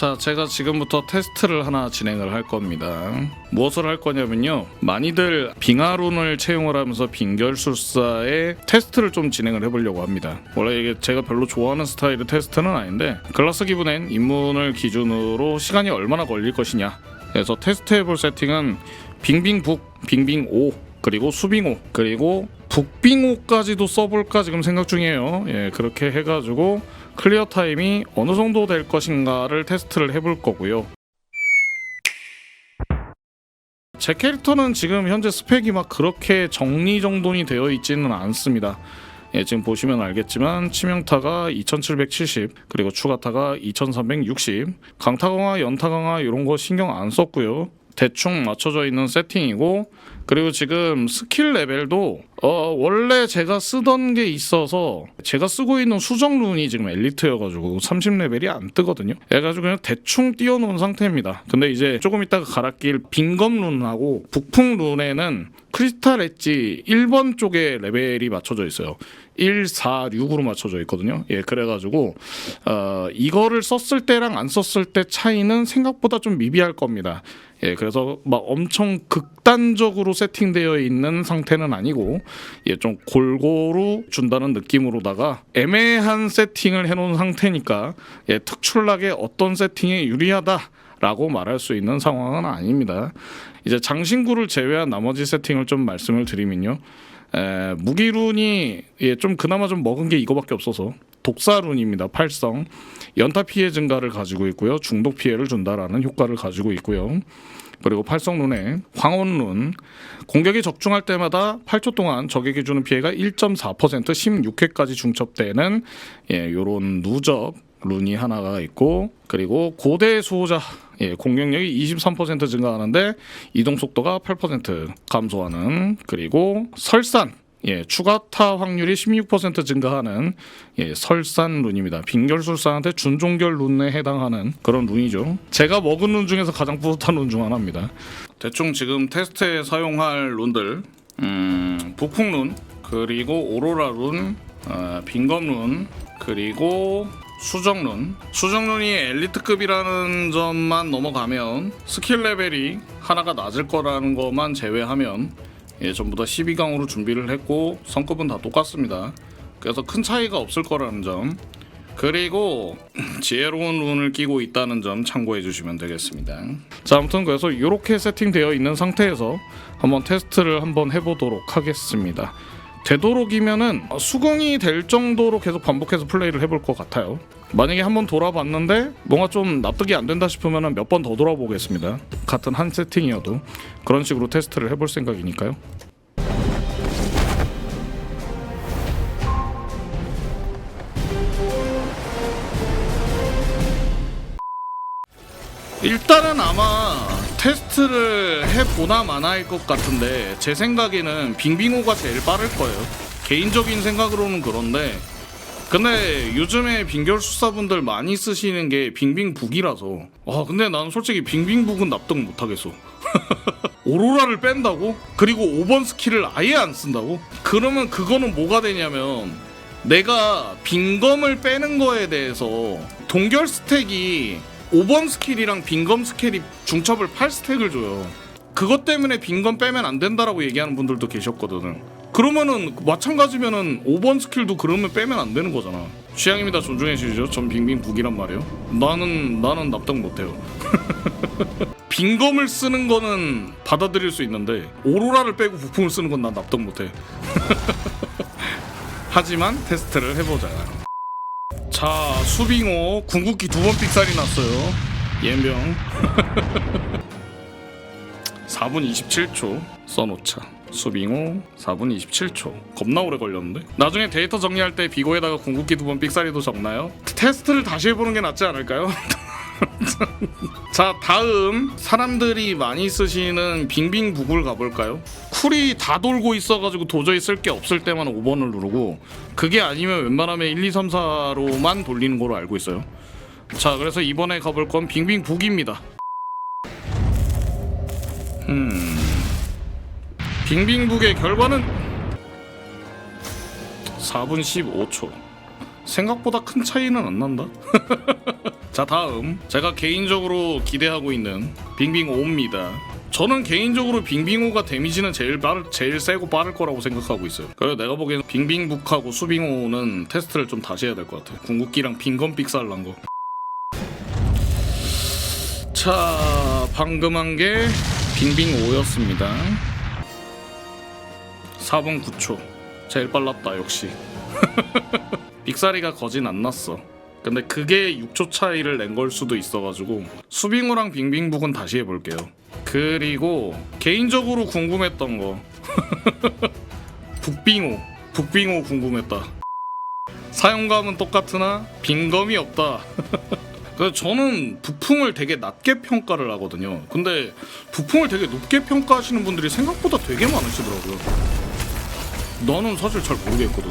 자, 제가 지금부터 테스트를 하나 진행을 할 겁니다. 무엇을 할 거냐면요. 많이들 빙하론을 채용을 하면서 빙결술사의 테스트를 좀 진행을 해보려고 합니다. 원래 이게 제가 별로 좋아하는 스타일의 테스트는 아닌데 클라스 기분엔 입문을 기준으로 시간이 얼마나 걸릴 것이냐. 그래서 테스트해볼 세팅은 빙빙북, 빙빙오, 그리고 수빙오, 그리고 북빙오까지도 써볼까 지금 생각 중이에요. 예, 그렇게 해가지고 클리어 타임이 어느 정도 될 것인가를 테스트를 해볼 거고요. 제 캐릭터는 지금 현재 스펙이 막 그렇게 정리정돈이 되어 있지는 않습니다. 예, 지금 보시면 알겠지만 치명타가 2770 그리고 추가타가 2360 강타강화 연타강화 이런 거 신경 안 썼고요. 대충 맞춰져 있는 세팅이고 그리고 지금 스킬 레벨도 어 원래 제가 쓰던 게 있어서 제가 쓰고 있는 수정 룬이 지금 엘리트여가지고 30레벨이 안 뜨거든요. 해가지고 그냥 대충 띄워놓은 상태입니다. 근데 이제 조금 이따가 갈아 낄 빙검 룬하고 북풍 룬에는 크리스탈 엣지 1번 쪽에 레벨이 맞춰져 있어요. 1, 4, 6으로 맞춰져 있거든요. 예, 그래가지고 어, 이거를 썼을 때랑 안 썼을 때 차이는 생각보다 좀 미비할 겁니다. 예, 그래서 막 엄청 극단적으로 세팅되어 있는 상태는 아니고 예, 좀 골고루 준다는 느낌으로다가 애매한 세팅을 해놓은 상태니까 예, 특출나게 어떤 세팅에 유리하다 라고 말할 수 있는 상황은 아닙니다. 이제 장신구를 제외한 나머지 세팅을 좀 말씀을 드리면요. 에, 무기룬이 예, 좀 그나마 좀 먹은 게 이거밖에 없어서 독사룬입니다. 팔성 연타 피해 증가를 가지고 있고요. 중독 피해를 준다라는 효과를 가지고 있고요. 그리고 팔성룬에 황혼룬 공격이 적중할 때마다 8초 동안 적에게 주는 피해가 1.4% 16회까지 중첩되는 예, 요런 누적 룬이 하나가 있고 그리고 고대 수호자 예, 공격력이 23% 증가하는데 이동 속도가 8% 감소하는 그리고 설산 예, 추가타 확률이 16% 증가하는 예, 설산 룬입니다. 빙결술사한테 준종결 룬에 해당하는 그런 룬이죠. 제가 먹은 룬 중에서 가장 뿌듯한 룬 중 하나입니다. 대충 지금 테스트에 사용할 룬들 음, 북풍 룬 그리고 오로라 룬 어, 빙검 룬 그리고 수정룬 수정룬이 엘리트급이라는 점만 넘어가면 스킬 레벨이 하나가 낮을 거라는 것만 제외하면 예, 전부 다 12강으로 준비를 했고 성급은 다 똑같습니다. 그래서 큰 차이가 없을 거라는 점 그리고 지혜로운 룬을 끼고 있다는 점 참고해 주시면 되겠습니다. 자 아무튼 그래서 이렇게 세팅되어 있는 상태에서 한번 테스트를 한번 해보도록 하겠습니다. 되도록이면은 수긍이 될 정도로 계속 반복해서 플레이를 해볼 것 같아요. 만약에 한번 돌아봤는데 뭔가 좀 납득이 안 된다 싶으면 몇 번 더 돌아보겠습니다. 같은 한 세팅이어도 그런 식으로 테스트를 해볼 생각이니까요. 일단은 아마 테스트를 해보나 마나일 것 같은데 제 생각에는 빙빙호가 제일 빠를 거예요. 개인적인 생각으로는 그런데 근데 요즘에 빙결 수사분들 많이 쓰시는 게 빙빙북이라서 아 근데 나는 솔직히 빙빙북은 납득 못하겠어. 오로라를 뺀다고? 그리고 5번 스킬을 아예 안 쓴다고? 그러면 그거는 뭐가 되냐면 내가 빙검을 빼는 거에 대해서 동결 스택이 5번 스킬이랑 빙검 스킬이 중첩을 8스택을 줘요. 그것 때문에 빙검 빼면 안 된다라고 얘기하는 분들도 계셨거든. 그러면은 마찬가지면은 5번 스킬도 그러면 빼면 안 되는 거잖아. 취향입니다. 존중해 주시죠. 전 빙빙 북이란 말이에요. 나는 나는 납득 못 해요. 빙검을 쓰는 거는 받아들일 수 있는데 오로라를 빼고 부품을 쓰는 건 난 납득 못 해. 하지만 테스트를 해보자. 자 수빙호 궁극기 두 번 삑살이 났어요. 옌병. 4분 27초 써놓자. 수빙호 4분 27초. 겁나 오래 걸렸는데. 나중에 데이터 정리할 때 비고에다가 궁극기 두 번 삑살이도 적나요? 테스트를 다시 해보는 게 낫지 않을까요? 자 다음. 사람들이 많이 쓰시는 빙빙북을 가볼까요? 쿨이 다 돌고 있어가지고 도저히 쓸 게 없을 때만 5번을 누르고 그게 아니면 웬만하면 1, 2, 3, 4로만 돌리는 걸로 알고 있어요. 자 그래서 이번에 가볼 건 빙빙북입니다. 음. 빙빙북의 결과는? 4분 15초. 생각보다 큰 차이는 안 난다 자 다음 제가 개인적으로 기대하고 있는 빙빙5입니다. 저는 개인적으로 빙빙호가 데미지는 제일 빠를, 제일 세고 빠를 거라고 생각하고 있어요. 그래서 내가 보기에는 빙빙북하고 수빙호는 테스트를 좀 다시 해야 될 것 같아요. 궁극기랑 빙검 삑살 난 거. 자 방금 한 게 빙빙5였습니다. 4분 9초. 제일 빨랐다 역시. 빅사리가 거진 안 났어. 근데 그게 6초 차이를 낸 걸 수도 있어가지고 수빙호랑 빙빙북은 다시 해볼게요. 그리고 개인적으로 궁금했던 거 북빙호 북빙호 궁금했다. 사용감은 똑같으나 빙검이 없다. 저는 부풍을 되게 낮게 평가를 하거든요. 근데 부풍을 되게 높게 평가하시는 분들이 생각보다 되게 많으시더라고요. 나는 사실 잘 모르겠거든.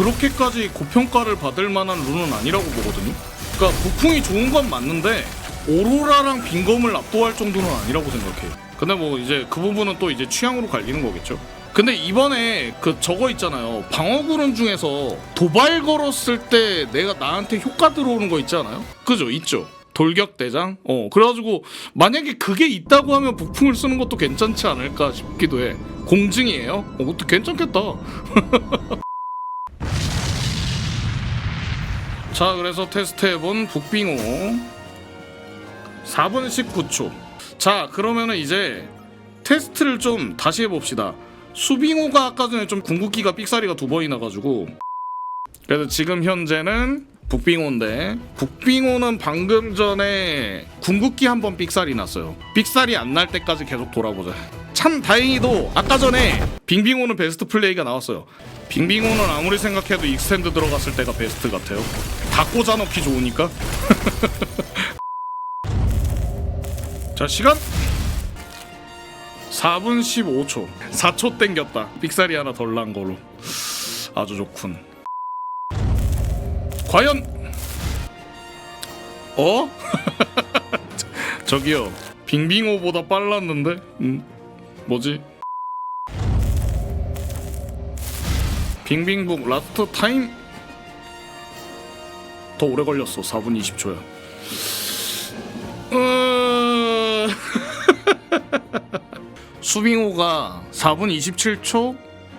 그렇게까지 고평가를 받을 만한 룬은 아니라고 보거든요. 그러니까 부풍이 좋은 건 맞는데 오로라랑 빙검을 압도할 정도는 아니라고 생각해. 근데 뭐 이제 그 부분은 또 이제 취향으로 갈리는 거겠죠. 근데 이번에 그 저거 있잖아요. 방어구른 중에서 도발 걸었을 때 내가 나한테 효과 들어오는 거 있잖아요. 그죠? 있죠. 돌격 대장. 어 그래가지고 만약에 그게 있다고 하면 북풍을 쓰는 것도 괜찮지 않을까 싶기도 해. 공증이에요. 어 그것도 괜찮겠다. 자 그래서 테스트해본 북빙호. 4분 19초. 자 그러면은 이제 테스트를 좀 다시 해봅시다. 수빙호가 아까 전에 좀 궁극기가 삑사리가 두 번이 나 가지고. 그래서 지금 현재는 북빙호인데 북빙호는 방금 전에 궁극기 한 번 삑살이 났어요. 삑살이 안날 때까지 계속 돌아보자 참 다행히도 아까 전에 빙빙호는 베스트 플레이가 나왔어요. 빙빙호는 아무리 생각해도 익스텐드 들어갔을 때가 베스트 같아요. 다 꽂아 넣기 좋으니까. 자 시간? 4분 15초. 4초 땡겼다. 삑살이 하나 덜 난 걸로. 아주 좋군. 과연? 어? 저기요. 빙빙호보다 빨랐는데? 음 뭐지? 빙빙북 라스트 타임? 더 오래 걸렸어 4분 20초야. 어... 수빙호가 4분 27초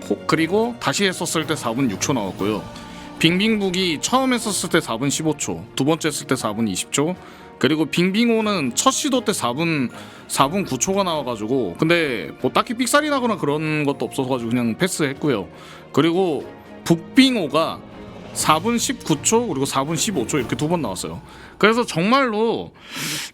호- 그리고 다시 했었을 때 4분 6초 나왔고요 빙빙북이 처음 했었을 때 4분 15초 두 번째 했을 때 4분 20초 그리고 빙빙호는 첫 시도 때 4분 4분 9초가 나와가지고 근데 뭐 딱히 삑살이 나거나 그런 것도 없어서 그냥 패스했고요. 그리고 북빙호가 4분 19초 그리고 4분 15초 이렇게 두 번 나왔어요. 그래서 정말로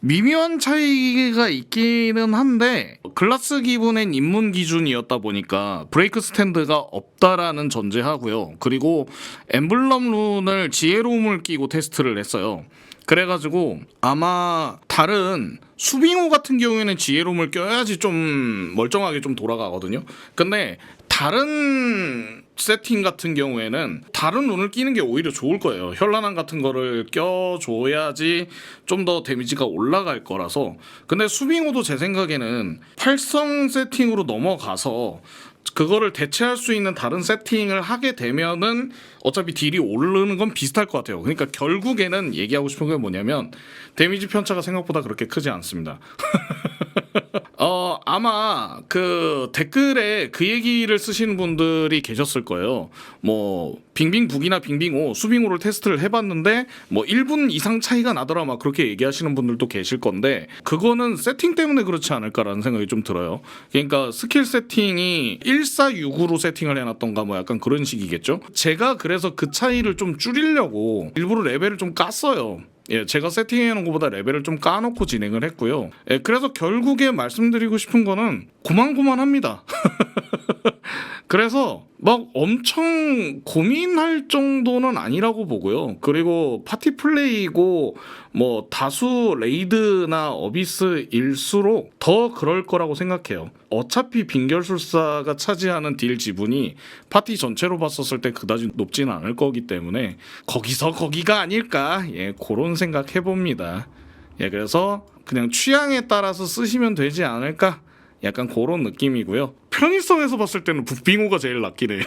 미묘한 차이가 있기는 한데 클라스 기분엔 입문 기준이었다 보니까 브레이크 스탠드가 없다라는 전제하고요. 그리고 엠블럼 룬을 지혜로움을 끼고 테스트를 했어요. 그래가지고 아마 다른 수빙호 같은 경우에는 지혜로움을 껴야지 좀 멀쩡하게 좀 돌아가거든요. 근데 다른 세팅 같은 경우에는 다른 룬을 끼는 게 오히려 좋을 거예요. 현란함 같은 거를 껴줘야지 좀 더 데미지가 올라갈 거라서. 근데 수빙호도 제 생각에는 활성 세팅으로 넘어가서 그거를 대체할 수 있는 다른 세팅을 하게 되면은 어차피 딜이 오르는 건 비슷할 것 같아요. 그러니까 결국에는 얘기하고 싶은 게 뭐냐면 데미지 편차가 생각보다 그렇게 크지 않습니다. 어 아마 그 댓글에 그 얘기를 쓰시는 분들이 계셨을 거예요. 뭐 빙빙북이나 빙빙호 수빙호를 테스트를 해봤는데 뭐 1분 이상 차이가 나더라 막 그렇게 얘기하시는 분들도 계실 건데 그거는 세팅 때문에 그렇지 않을까라는 생각이 좀 들어요. 그러니까 스킬 세팅이 146으로 세팅을 해놨던가 뭐 약간 그런 식이겠죠. 제가 그래서 그 차이를 좀 줄이려고 일부러 레벨을 좀 깠어요. 예, 제가 세팅해 놓은 것보다 레벨을 좀 까놓고 진행을 했고요. 예, 그래서 결국에 말씀드리고 싶은 거는 고만고만합니다. 그래서 막 엄청 고민할 정도는 아니라고 보고요. 그리고 파티 플레이고 뭐 다수 레이드나 어비스일수록 더 그럴 거라고 생각해요. 어차피 빙결술사가 차지하는 딜 지분이 파티 전체로 봤었을 때 그다지 높지는 않을 거기 때문에 거기서 거기가 아닐까 예 그런 생각 해봅니다. 예 그래서 그냥 취향에 따라서 쓰시면 되지 않을까 약간 그런 느낌이고요. 편의성에서 봤을 때는 북빙호가 제일 낫긴 해.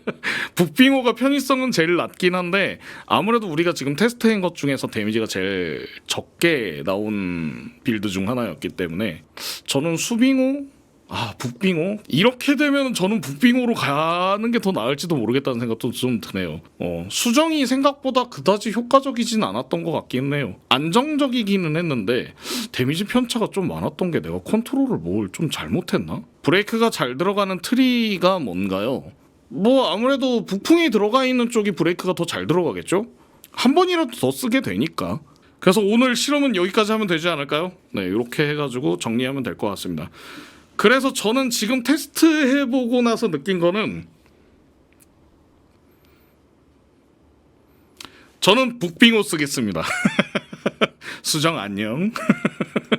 북빙호가 편의성은 제일 낮긴 한데 아무래도 우리가 지금 테스트한 것 중에서 데미지가 제일 적게 나온 빌드 중 하나였기 때문에 저는 수빙호 아 북빙호 이렇게 되면 저는 북빙호로 가는 게 더 나을지도 모르겠다는 생각도 좀 드네요. 어, 수정이 생각보다 그다지 효과적이진 않았던 것 같긴 해요. 안정적이기는 했는데 데미지 편차가 좀 많았던 게 내가 컨트롤을 뭘 좀 잘못했나? 브레이크가 잘 들어가는 트리가 뭔가요? 뭐 아무래도 북풍이 들어가 있는 쪽이 브레이크가 더 잘 들어가겠죠? 한 번이라도 더 쓰게 되니까. 그래서 오늘 실험은 여기까지 하면 되지 않을까요? 네, 이렇게 해가지고 정리하면 될 것 같습니다. 그래서 저는 지금 테스트 해보고 나서 느낀 거는 저는 북빙호 쓰겠습니다. 수정 안녕.